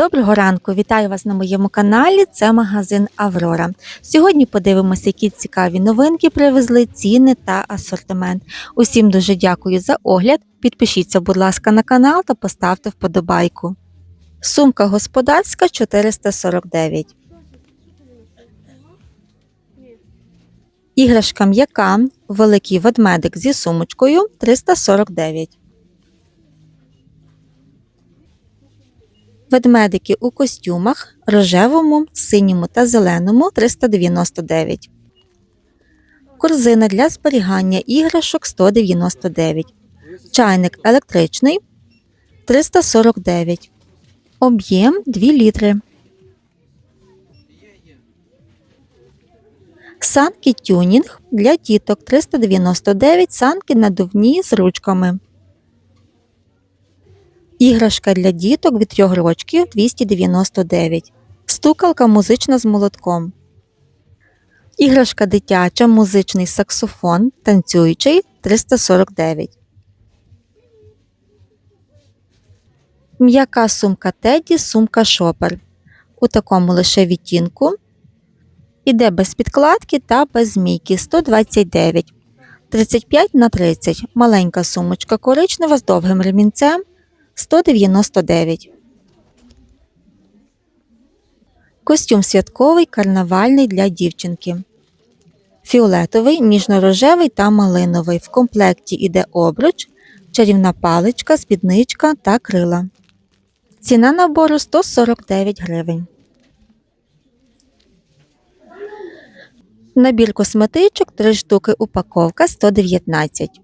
Доброго ранку, вітаю вас на моєму каналі. Це магазин Аврора. Сьогодні подивимося, які цікаві новинки привезли, ціни та асортимент. Усім дуже дякую за огляд. Підпишіться, будь ласка, на канал та поставте вподобайку. Сумка господарська 449. Іграшка м'яка, великий ведмедик зі сумочкою 349. Ведмедики у костюмах рожевому, синьому та зеленому 399. Корзина для зберігання іграшок 199. Чайник електричний 349. Об'єм 2 літри. Санки тюнінг для діток 399 санки надувні з ручками. Іграшка для діток від 3 рочків 299. Стукалка музична з молотком. Іграшка дитяча, музичний саксофон, танцюючий 349. М'яка сумка Теді, сумка Шопер. У такому лише відтінку. Іде без підкладки та без змійки 129. 35 на 30. Маленька сумочка коричнева з довгим ремінцем 199. Костюм святковий карнавальний для дівчинки. Фіолетовий, ніжно-рожевий та малиновий. В комплекті іде обруч, чарівна паличка, спідничка та крила. Ціна набору 149 гривень. Набір косметичок 3 штуки упаковка 119.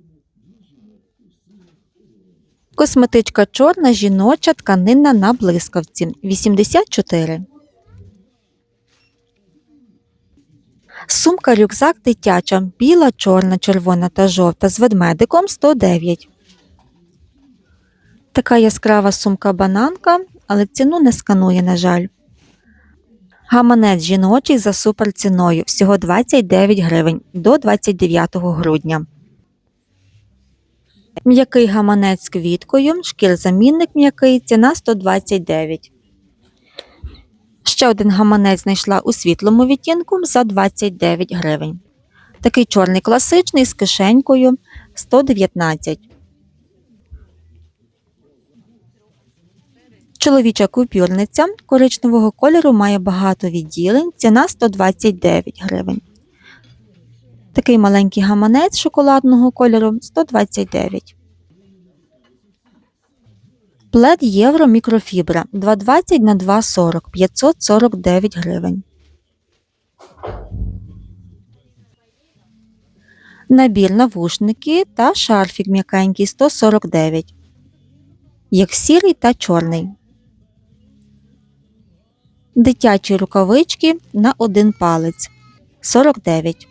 Косметичка чорна жіноча тканинна на блискавці 84. Сумка рюкзак дитяча біла, чорна, червона та жовта з ведмедиком 109. Така яскрава сумка бананка, але ціну не сканує, на жаль. Гаманець жіночий за суперціною всього 29 гривень до 29 грудня. М'який гаманець з квіткою, шкірзамінник м'який, ціна 129. Ще один гаманець знайшла у світлому відтінку за 29 гривень. Такий чорний класичний з кишенькою 119. Чоловіча купюрниця коричневого кольору має багато відділень, ціна 129 гривень. Такий маленький гаманець шоколадного кольору 129. Плед євро мікрофібра 220 на 240 549 гривень. Набір навушники та шарфік м'якенький 149. Як сірий та чорний. Дитячі рукавички на один палець 49.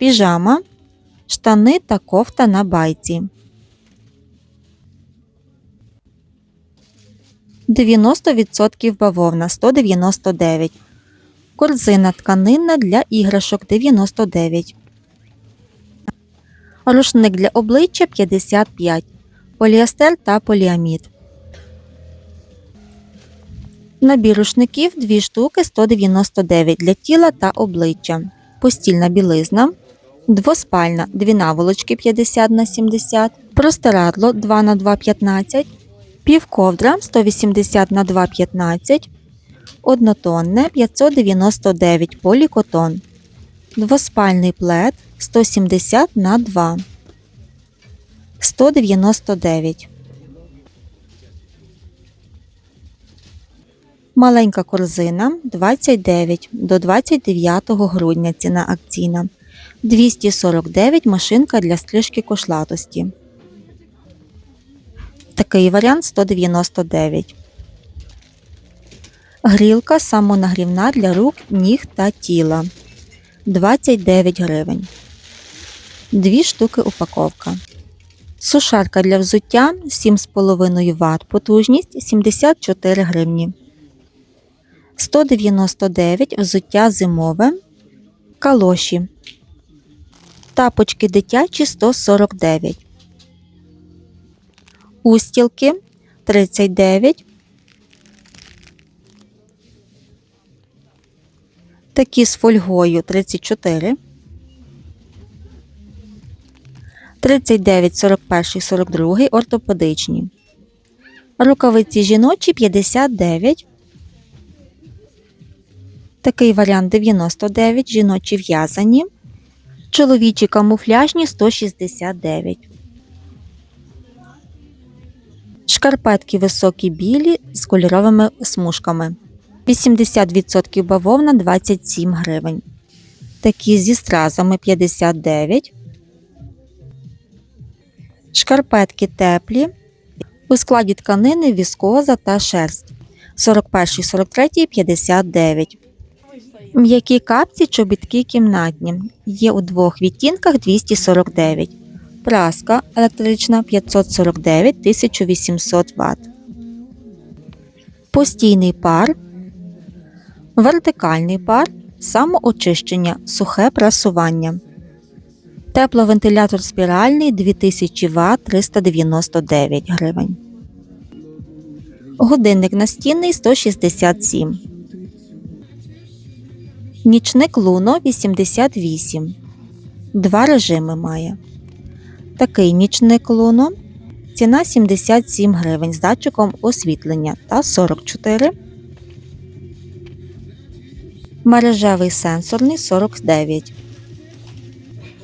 Піжама, штани та кофта на байці. 90% бавовна 199. Корзина тканинна для іграшок 99. Рушник для обличчя 55. Поліестер та поліамід. Набір рушників 2 штуки 199 для тіла та обличчя. Постільна білизна. Двоспальна 2 наволочки 50 на 70. Простирадло 2 на 2 15. Півковдра 180 на 2 15. Однотонне 599 полікотон. Двоспальний плед 170 на 2. 199. Маленька корзина 29 до 29 грудня ціна акційна. 249 машинка для стрижки кошлатості. Такий варіант 199. Грілка самонагрівна для рук, ніг та тіла 29 гривень. Дві штуки упаковка. Сушарка для взуття 7,5 Вт. Потужність 74 гривні. 199 взуття зимове. Калоші тапочки дитячі 149, устілки 39. Такі з фольгою 34. 39, 41, 42 ортопедичні. Рукавиці жіночі 59. Такий варіант 99. Жіночі в'язані. Чоловічі камуфляжні 169. Шкарпетки високі білі з кольоровими смужками. 80% бавовна 27 гривень. Такі зі стразами 59. Шкарпетки теплі. У складі тканини віскоза та шерсть. 41, 43, 59. М'які капці чобітки кімнатні. Є у двох відтінках 249. Праска електрична 549 1800 Вт. Постійний пар. Вертикальний пар. Самоочищення. Сухе прасування. Тепловентилятор спіральний 2000 Вт 399 гривень. Годинник настінний 167. Нічник Луно 88. Два режими має. Такий нічник Луно. Ціна 77 гривень з датчиком освітлення та 44. Мережевий сенсорний 49.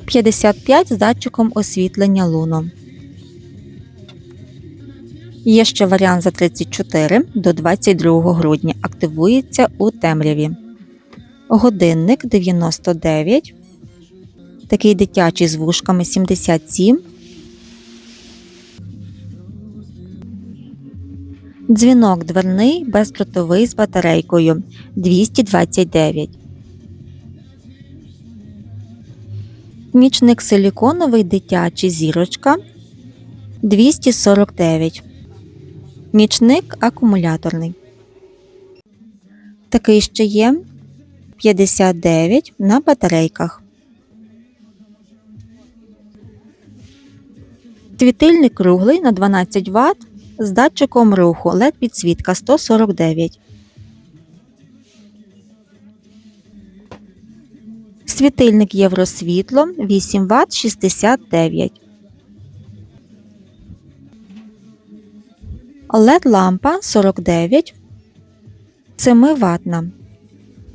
55 з датчиком освітлення Луно. Є ще варіант за 34 до 22 грудня. Активується у темряві. Годинник 99. Такий дитячий з вушками 77. Дзвінок дверний бездротовий з батарейкою 229. Нічник силіконовий дитячий зірочка 249. Нічник акумуляторний. Такий ще є 59 на батарейках. Світильник круглий на 12 Вт з датчиком руху LED підсвітка 149. Світильник Євросвітло 8 Вт 69. LED лампа 49 7 ватна.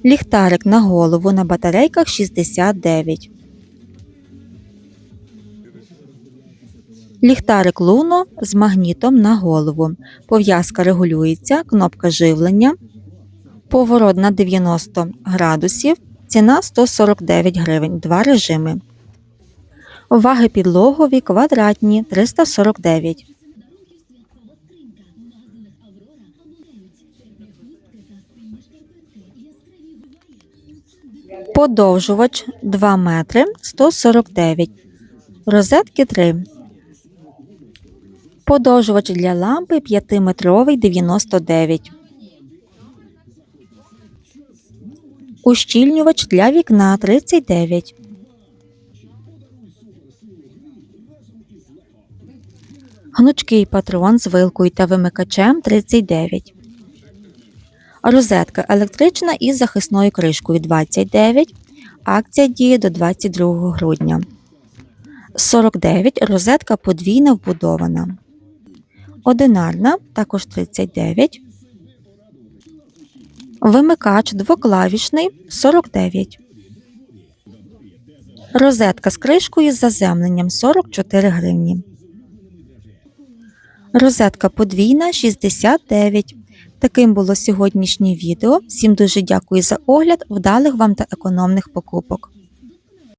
Ліхтарик на голову на батарейках 69. Ліхтарик Луно з магнітом на голову. Пов'язка регулюється, кнопка живлення. Поворот на 90 градусів. Ціна 149 гривень. Два режими. Ваги підлогові квадратні 349. Подовжувач 2 метри 149. Розетки 3. Подовжувач для лампи 5-метровий 99. Ущільнювач для вікна 39. Гнучкий патрон з вилкою та вимикачем 39. Розетка електрична із захисною кришкою 29. Акція діє до 22 грудня. 49. Розетка подвійна вбудована. Одинарна також 39. Вимикач двоклавішний 49. Розетка з кришкою з заземленням 44 гривні. Розетка подвійна 69. Таким було сьогоднішнє відео. Всім дуже дякую за огляд, вдалих вам та економних покупок.